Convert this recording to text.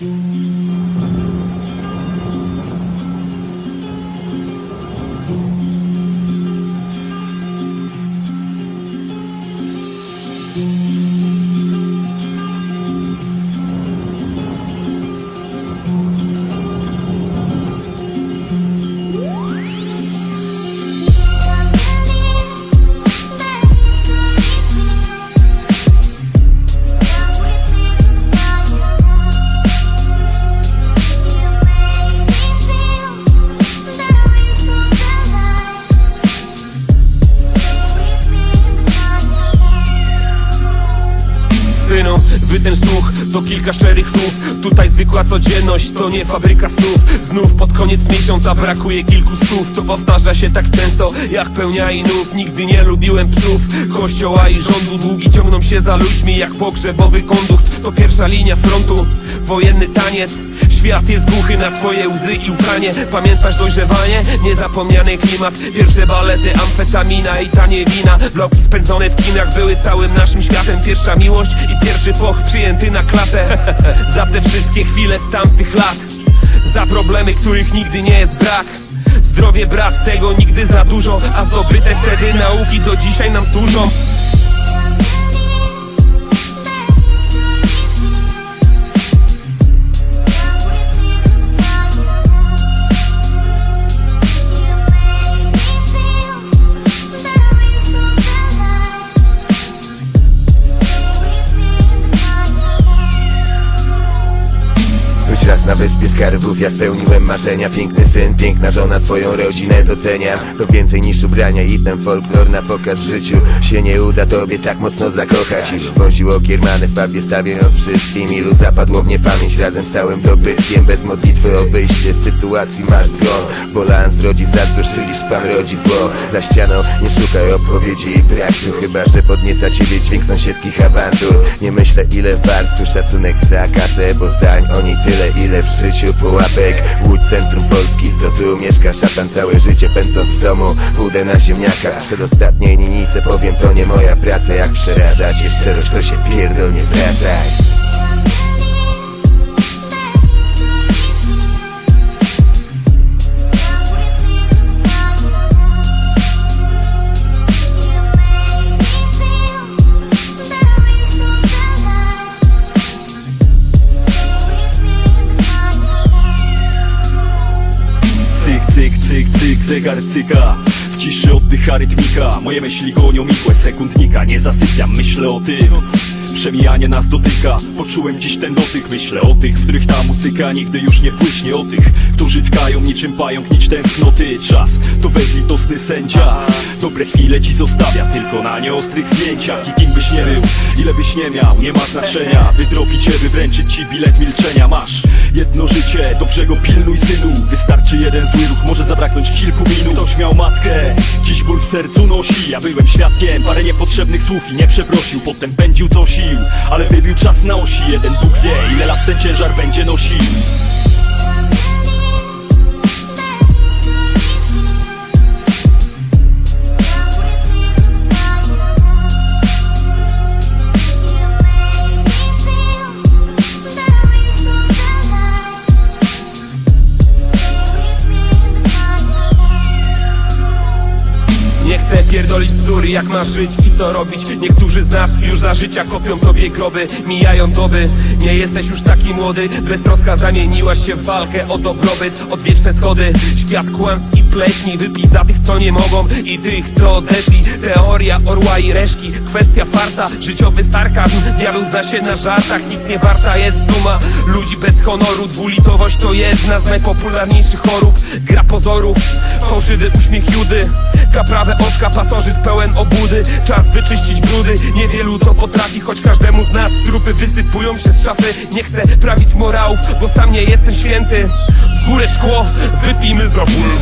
Música Synu, wytęż słuch, to kilka szczerych słów Tutaj zwykła codzienność, to nie fabryka snów Znów pod koniec miesiąca brakuje kilku stów. To powtarza się tak często, jak pełnia i nów. Nigdy nie lubiłem psów, kościoła i rządu. Długi ciągną się za ludźmi, jak pogrzebowy kondukt. To pierwsza linia frontu, wojenny taniec Świat jest głuchy na twoje łzy i łkanie. Pamiętasz dojrzewanie? Niezapomniany klimat. Pierwsze balety, amfetamina i tanie wina Bloki spędzone w kinach były całym naszym światem. Pierwsza miłość i pierwszy foch przyjęty na klatę. Za te wszystkie chwile z tamtych lat. Za problemy, których nigdy nie jest brak. Zdrowie brat, tego nigdy za dużo. A zdobyte wtedy nauki do dzisiaj nam służą na wyspie skarbów ja spełniłem marzenia. Piękny syn, piękna żona, swoją rodzinę doceniam. To więcej niż ubrania i ten folklor na pokaz w życiu. Się nie uda tobie tak mocno zakochać. I wywoził okiermany w pubie stawiając wszystkim Ilu zapadło w niepamięć razem z całym dobytkiem. Bez modlitwy o wyjście z sytuacji masz zgon. Bo lans rodzi zazdrość, czyli szpan rodzi zło. Za ścianą nie szukaj odpowiedzi i brak tu Chyba, że podnieca ciebie dźwięk sąsiedzkich awantur. Nie myślę ile wart tu szacunek za kasę Bo zdań o niej tyle ile w życiu pułapek Łódź centrum Polski, to tu mieszka szatan Całe życie pędząc w domu, wódę na ziemniakach Przedostatniej linijce. Powiem to nie moja praca Jak przeraża cię szczerość to się pierdolnie wracaj zegar cyka. W ciszy oddycha rytmika. Moje myśli gonią igłę sekundnika. Nie zasypiam, myślę o tym. Przemijanie nas dotyka. Poczułem dziś ten dotyk. Myślę o tych, w których ta muzyka nigdy już nie płyśnie. O tych, którzy tkają niczym pająk Nić tęsknoty. Czas to bezlitosny sędzia Dobre chwile ci zostawia Tylko na nieostrych zdjęciach I kim byś nie był, ile byś nie miał Nie ma znaczenia. Wydrobić cię, by wręczyć ci bilet milczenia. Masz jedno życie Dobrze go pilnuj synu. Wystarczy jeden zły ruch Może zabraknąć kilku minut. Ktoś miał matkę Dziś ból w sercu nosi. Ja byłem świadkiem Parę niepotrzebnych słów i nie przeprosił. Potem pędził co sił Ale wybił czas na osi. Jeden Bóg wie ile lat ten ciężar będzie nosił pierdolić bzdury jak masz żyć i co robić. Niektórzy z nas już za życia kopią sobie groby Mijają doby, nie jesteś już taki młody Beztroska zamieniłaś się w walkę o dobrobyt Odwieczne schody, świat kłamstw i pleśni Wypij za tych co nie mogą i tych co odeszli. Teoria orła i reszki, kwestia farta Życiowy sarkazm, diabeł zna się na żartach Nic nie warta jest duma. Ludzi bez honoru Dwulitowość to jedna z najpopularniejszych chorób. Gra pozorów, fałszywy uśmiech Judy Kaprawe oczka, pasożyt pełen obudy. Czas wyczyścić brudy, niewielu to potrafi Choć każdemu z nas trupy wysypują się z szafy. Nie chcę prawić morałów, bo sam nie jestem święty. W górę szkło, wypijmy za ból